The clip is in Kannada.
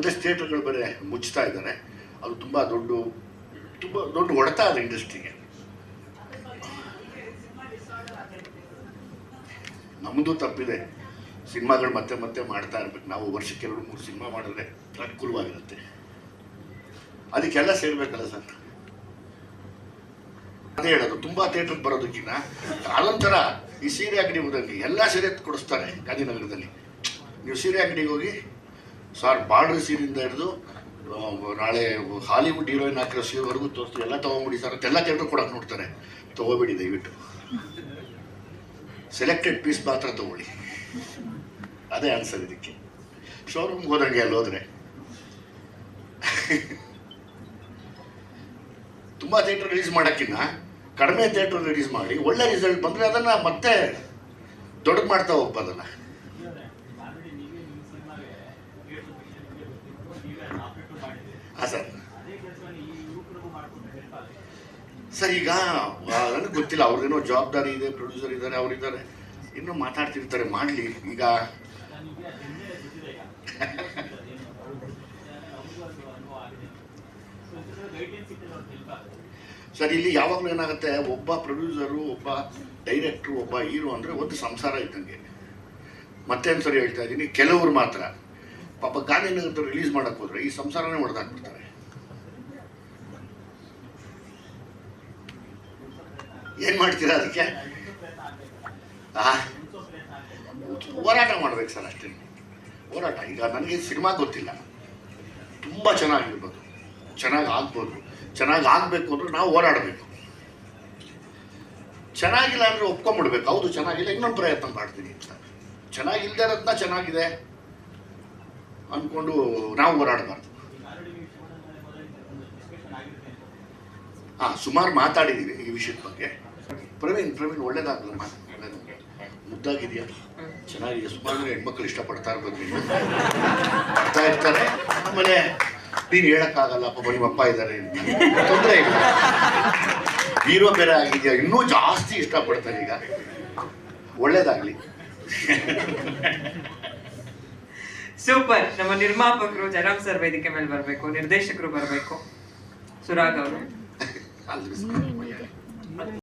ಮತ್ತು ಥಿಯೇಟರ್ಗಳು ಬೇರೆ ಮುಚ್ತಾ ಇದ್ದಾರೆ ಅದು ತುಂಬ ದೊಡ್ಡ ತುಂಬ ದೊಡ್ಡ ಹೊಡೆತ ಅದು ಇಂಡಸ್ಟ್ರಿಗೆ. ನಮ್ಮದು ತಪ್ಪಿದೆ. ಸಿನಿಮಾಗಳು ಮತ್ತೆ ಮತ್ತೆ ಮಾಡ್ತಾ ಇರ್ಬೇಕು. ನಾವು ವರ್ಷಕ್ಕೆ ಎರಡು, ಮೂರು ಸಿನಿಮಾ ಮಾಡಿದ್ರೆ ಅನುಕೂಲವಾಗಿರುತ್ತೆ ಅದಕ್ಕೆಲ್ಲ ಸೇರ್ಬೇಕಲ್ಲ ಸರ್. ಅದೇ ಹೇಳೋದು, ತುಂಬಾ ಥಿಯೇಟರ್ ಬರೋದಕ್ಕಿಂತ ಕಾಲಂತರ ಈ ಸೀರೆ ಅಂಗಡಿ ಹೋದಂಗೆ ಎಲ್ಲ ಸೀರೆ ಕೊಡಿಸ್ತಾರೆ ಗಾಂಧಿನಗರದಲ್ಲಿ. ನೀವು ಸೀರೆ ಅಂಗಡಿಗೆ ಹೋಗಿ ಸರ್ ಬಾರ್ಡರ್ ಸೀನಿಂದ ಹಿಡಿದು ನಾಳೆ ಹಾಲಿವುಡ್ ಹೀರೋಯಿನ್ ಹಾಕಿರೋ ಸೀರೆವರೆಗೂ ತೋರಿಸ್ತೀವಿ. ಎಲ್ಲ ತೊಗೊಂಬಿಡಿ ಸರ್ ಅಂತೆಲ್ಲ ಥಿಯೇಟರ್ ಕೂಡ ನೋಡ್ತಾರೆ. ತೊಗೋಬೇಡಿ ದಯವಿಟ್ಟು. ಸೆಲೆಕ್ಟೆಡ್ ಪೀಸ್ ಮಾತ್ರ ತಗೊಳ್ಳಿ. ಅದೇ ಆನ್ಸರ್ ಇದಕ್ಕೆ. ಶೋರೂಮ್ಗೆ ಹೋದಂಗೆ ಅಲ್ಲಿ ಹೋದ್ರೆ. ತುಂಬ ಥಿಯೇಟರ್ ರಿಲೀಸ್ ಮಾಡೋಕ್ಕಿಂತ ಕಡಿಮೆ ಥಿಯೇಟರ್ ರಿಲೀಸ್ ಮಾಡಿ, ಒಳ್ಳೆ ರಿಸಲ್ಟ್ ಬಂದರೆ ಅದನ್ನು ಮತ್ತೆ ದೊಡ್ಡದು ಮಾಡ್ತಾ ಹೋಗ್ಬೋದಲ್ಲ ಹಾಂ ಸರ್ ಸರ್, ಈಗ ನನಗೆ ಗೊತ್ತಿಲ್ಲ, ಅವ್ರಿಗೇನೋ ಜವಾಬ್ದಾರಿ ಇದೆ ಪ್ರೊಡ್ಯೂಸರ್ ಇದ್ದಾರೆ, ಅವರಿದ್ದಾರೆ. ಇನ್ನೂ ಮಾತಾಡ್ತಿರ್ತಾರೆ, ಮಾಡಲಿ. ಈಗ ಸರ್, ಇಲ್ಲಿ ಯಾವಾಗಲೂ ಏನಾಗುತ್ತೆ, ಒಬ್ಬ ಪ್ರೊಡ್ಯೂಸರು ಒಬ್ಬ ಡೈರೆಕ್ಟ್ರು ಒಬ್ಬ ಹೀರೋ ಅಂದರೆ ಒಂದು ಸಂಸಾರ ಇದ್ದಂಗೆ. ಮತ್ತೇನು ಸರಿ ಹೇಳ್ತಾ ಇದ್ದೀನಿ? ಕೆಲವರು ಮಾತ್ರ. ಪಾಪ ಗಾಂಧಿನಗರ ರಿಲೀಸ್ ಮಾಡೋಕ್ಕೆ ಹೋದರೆ ಈ ಸಂಸಾರನೇ ಹೊಡೆದಾಕ್ಬಿಡ್ತಾರೆ ಏನು ಮಾಡ್ತೀರಾ ಅದಕ್ಕೆ? ಹೋರಾಟ ಮಾಡ್ಬೇಕು ಸರ್ ಅಷ್ಟೇ. ಹೋರಾಟ. ಈಗ ನನಗೆ ಸಿನಿಮಾ ಗೊತ್ತಿಲ್ಲ. ತುಂಬ ಚೆನ್ನಾಗಿರ್ಬೋದು. ಚೆನ್ನಾಗಿ ಆಗ್ಬೋದು ಚೆನ್ನಾಗಿ ಆಗಬೇಕು ಅಂದ್ರೆ ನಾವು ಹೋರಾಡಬೇಕು. ಚೆನ್ನಾಗಿಲ್ಲ ಅಂದರೆ ಒಪ್ಕೊಂಡ್ಬಿಡ್ಬೇಕು ಹೌದು, ಚೆನ್ನಾಗಿಲ್ಲ. ಇನ್ನೊಂದು ಪ್ರಯತ್ನ ಮಾಡ್ತೀನಿ ಅಂತ. ಚೆನ್ನಾಗಿಲ್ಲದೆ ಇರೋದನ್ನ ಚೆನ್ನಾಗಿದೆ ಅಂದ್ಕೊಂಡು ನಾವು ಹೋರಾಡಬಾರ್ದು. ಹಾಂ ಸುಮಾರು ಮಾತಾಡಿದ್ದೀವಿ ಈ ವಿಷಯದ ಬಗ್ಗೆ. ಪ್ರವೀಣ್ ಪ್ರವೀಣ್ ಒಳ್ಳೇದಾಗಲಮ್ಮ ಒಳ್ಳೇದಾಗಲಿ ಮುದ್ದಾಗಿದೆಯಾ? ಚೆನ್ನಾಗಿದೆ ಸುಮಾರು ಹೆಣ್ಮಕ್ಳು ಇಷ್ಟಪಡ್ತಾ ಇರ್ಬೋದು ಅರ್ಥ ಬರ್ತಾ ಇರ್ತಾರೆ. ಆಮೇಲೆ ನೀನು ಹೇಳಕ್ಕಾಗಲ್ಲ ಪಾಪ ನಿಮ್ಮ ಅಪ್ಪ ಇದ್ದಾರೆ. ತೊಂದರೆ ಇಲ್ಲ. ಹೀರೋ ಬೇರೆ ಆಗಿದೆಯಾ? ಇನ್ನೂ ಜಾಸ್ತಿ ಇಷ್ಟಪಡ್ತಾರೆ ಈಗ. ಒಳ್ಳೇದಾಗ್ಲಿ. ಸೂಪರ್. ನಮ್ಮ ನಿರ್ಮಾಪಕರು ಜಯರಾಮ್ ಸರ್ ವೇದಿಕೆ ಮೇಲೆ ಬರಬೇಕು ನಿರ್ದೇಶಕರು ಬರಬೇಕು. ಸುರಾಗ್ ಅವರು.